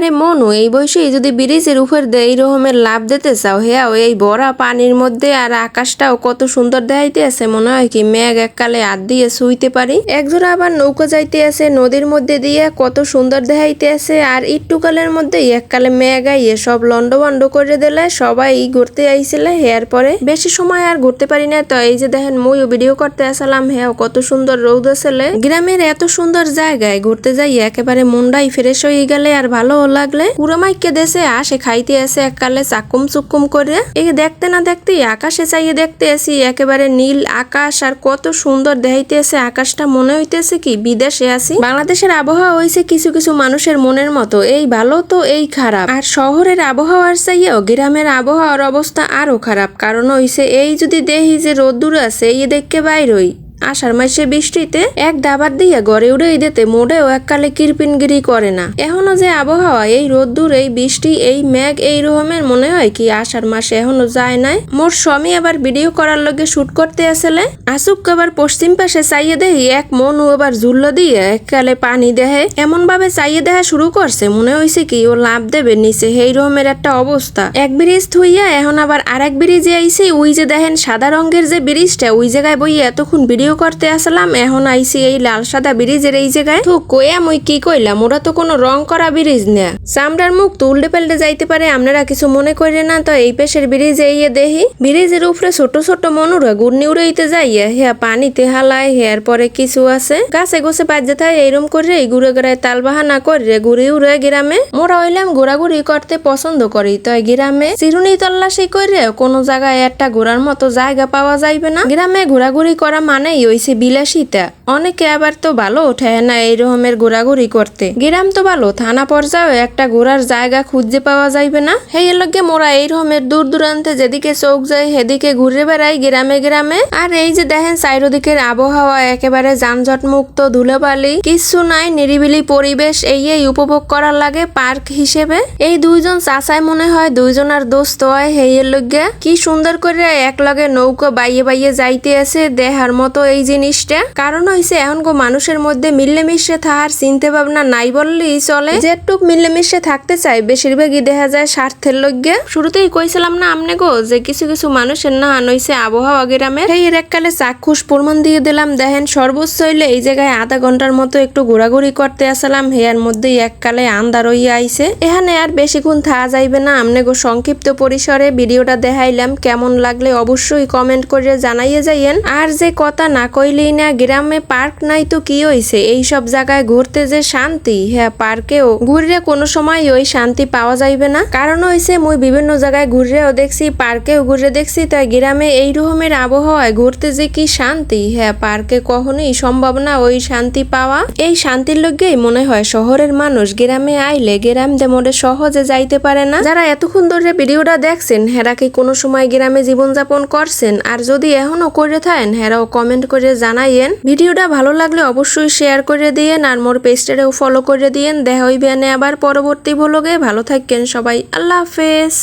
আরে মনু, এই বয়সে যদি ব্রিজের উপর এই রকমের লাভ দিতে চাও হ্যাঁ এই বড়া পানির মধ্যে আর আকাশটাও কত সুন্দর দেখাইতে আছে, মনে হয় কি মেঘ এককালে হাত দিয়ে শুইতে পারি। একজোড়া আবার নৌকা যাইতে আছে, নদীর মধ্যে দিয়ে কত সুন্দর দেখাইতে আছে, আর একটুকালের মধ্যে এককালে মেঘ আইয়ে সব লন্ড বন্ড করে দিলে সবাই ঘুরতে আইছিলে হেয়ার পরে। বেশি সময় আর ঘুরতে পারি না, তো এই যে দেখেন মুইও ভিডিও করতে আসলাম হ্যাঁ কত সুন্দর রৌদ আসলে। গ্রামের এত সুন্দর জায়গায় ঘুরতে যাই একেবারে মুন্ডাই ফ্রেশ হয়ে গেলে আর ভালো লাগলে কুড়ামাইকে দেশে আসে খাইতে আসে এককালে চাকুম চুকুম করে। এই দেখতে না দেখতে আকাশে চাইয়ে দেখতে আসি একেবারে নীল আকাশ, আর কত সুন্দর দেখাইতে আছে আকাশটা মনে হইতেছে কি, বিদেশে আছি। বাংলাদেশের আবহাওয়া হইছে কিছু কিছু মানুষের মনের মতো, এই ভালো তো এই খারাপ। আর শহরের আবহাওয়ার চাইয়েও গ্রামের আবহাওয়ার অবস্থা আরও খারাপ, কারণ হইছে এই যদি দেহি যে রোদ্দুর আছে, এই দেখকে বাইরই আষাঢ় মাসে বৃষ্টিতে এক ডাবার দিয়ে গড়ে উড়ে দিতে মোড়েও এককালে কিরপিনগিরি করে না। এখনও যে আবহাওয়া, এই রোদ্দুর, এই বৃষ্টি, এই মেঘ, এই রকমের মনে হয় কি আষাঢ় মাসে এখনও যায় নাই? মোর স্বামী আবার ভিডিও করার লগে শুট করতে আসলে? আসুক আবার পশ্চিম পাশে চাইয়ে দেহি, এক মন ও আবার ঝুল্ল দিয়ে এককালে পানি দেহে। এমন ভাবে চাইয়ে দেহা শুরু করছে, মনে হয়েছে কি ও লাভ দেবে নিচে। এই রকমের একটা অবস্থা। এক ব্রিজ থুইয়া এখন আবার আরেক ব্রিজে আইসি ওই যে দেখেন সাদা রঙের যে ব্রিজটা ওই জায়গায় বইয়ে এতক্ষণ ভিডিও করতে আসলাম, এখন আইসি এই লাল সাদা ব্রিজের এই জায়গায়। তো কইয়া মুই কি কইলাম, ওরা তো কোনো রং করা ব্রিজ না। চামড়ার মুখ তো উল্টে পাল্টে যাইতে পারে, আপনারা কিছু মনে করে না তো, এই পেশের ব্রিজ এই দেহি ব্রিজের উপরে ছোট ছোট মনুরা গুড়নি উড়াইতে যাইয়া, হেয়া পানিতে হালায়, হেয়ার পরে কিছু আছে। গাছে গোছে বাজে থাকে এইরম করে এই ঘুরে ঘুরে তাল বাহানা করে ঘুরে উড়ে গ্রামে। মোরা হইলাম ঘোরাঘুরি করতে পছন্দ করি, তো গ্রামে চিরুনি তল্লাশি করে কোনো জায়গায় একটা ঘোরার মতো জায়গা পাওয়া যাইবে না। গ্রামে ঘোরাঘুরি করা মানেই হইছে বিলাসিতা। অনেকে আবার তো ভালো ওঠে না এই রকমের ঘোরাঘুরি করতে। গ্রাম তো ভালো থানা পর্যায়ে একটা ঘোরার জায়গা খুঁজে পাওয়া যাইবে না। সেই লগে মোরা এই রকমের দূর দূরান্তে যেদিকে চোখ যায় সেদিকে ঘুরে বেড়াই গ্রামে গ্রামে। আর এই যে দেখেন চারিদিকের আবহাওয়া একেবারে যানজট মুক্ত ধুলোবালি, কিছু নাই, নিরিবিলি পরিবেশ এই উপভোগ করার লাগে পার্ক হিসেবে। এই দুইজন চাচাই মনে হয় দুইজনার দোস্ত হয় হেয়ের লগে। কি সুন্দর করে এক লগে নৌকো বাইয়ে বাইয়ে যাইতে আছে দেহার মতো এই জিনিসটা। কারণ হইছে এখন গো মানুষের মধ্যে মিলেমিশে থাকার চিন্তা ভাবনা নাই বললেই চলে। যেটুক মিলেমিশে থাকতে চাই, বেশিরভাগই দেখা যায় স্বার্থের লগে শুরুতেই কইছিলাম না আমনে গো, যে কিছু কিছু মানুষের না নইছে আবহাওয়া গ্রামে সেই এর এককালে চাক্ষুষ প্রমাণ দিয়ে দিলাম, দেখেন সর্বোচ্চ হইলে এই জায়গায় আধা ঘণ্টার মতো একটু ঘোরাঘুরি করতে আসলাম, হেয়ার মধ্যেই এককালে আন্দার হইয়া আইছে। এখানে আর বেশিক্ষণ থাকা যাইবে না, আমনে গো সংক্ষিপ্ত পরিসরে ভিডিওটা দেখাইলাম, কেমন লাগলে অবশ্যই কমেন্ট করে জানাইয়ে যাইয়েন। আর যে কথা না কইলেই না, গ্রামে পার্ক নাই তো কি হইছে? এই সব জায়গায় ঘুরতে যে শান্তি হ্যাঁ পার্কেও ঘুরলে কোনো সময় ওই শান্তি পাওয়া যাইবে না। কারণ হইছে, মুই বিভিন্ন জায়গায় ঘুরেও দেখছি, পার্কেও ঘুরে দেখছি, তাই গ্রামে এই রকমের আবহাওয়ায় ঘুরতে যে কি শান্তি হ্যাঁ পার্কে কখনোই সম্ভব না ওই শান্তি পাওয়া। এই শান্তির লোকেই মনে হয় শহরের মানুষ গ্রামে আইলে গ্রাম দেমরে সহজে যাইতে পারে না। যারা এতক্ষণ ধরে ভিডিওটা দেখছেন, হেরা কি কোনো সময় গ্রামে জীবনযাপন করছেন? আর যদি এখনও করে থাকেন, হেরাও কমেন্ট করে জানাইয়েন। ভিডিওটা ভালো লাগলে অবশ্যই শেয়ার করে দিয়েন আর মোর পেজটারেও ফলো করে দিয়েন। দেখা হইবে আবার পরবর্তী ভ্লগে ভালো থাকেন সবাই। আল্লাহ হাফেজ।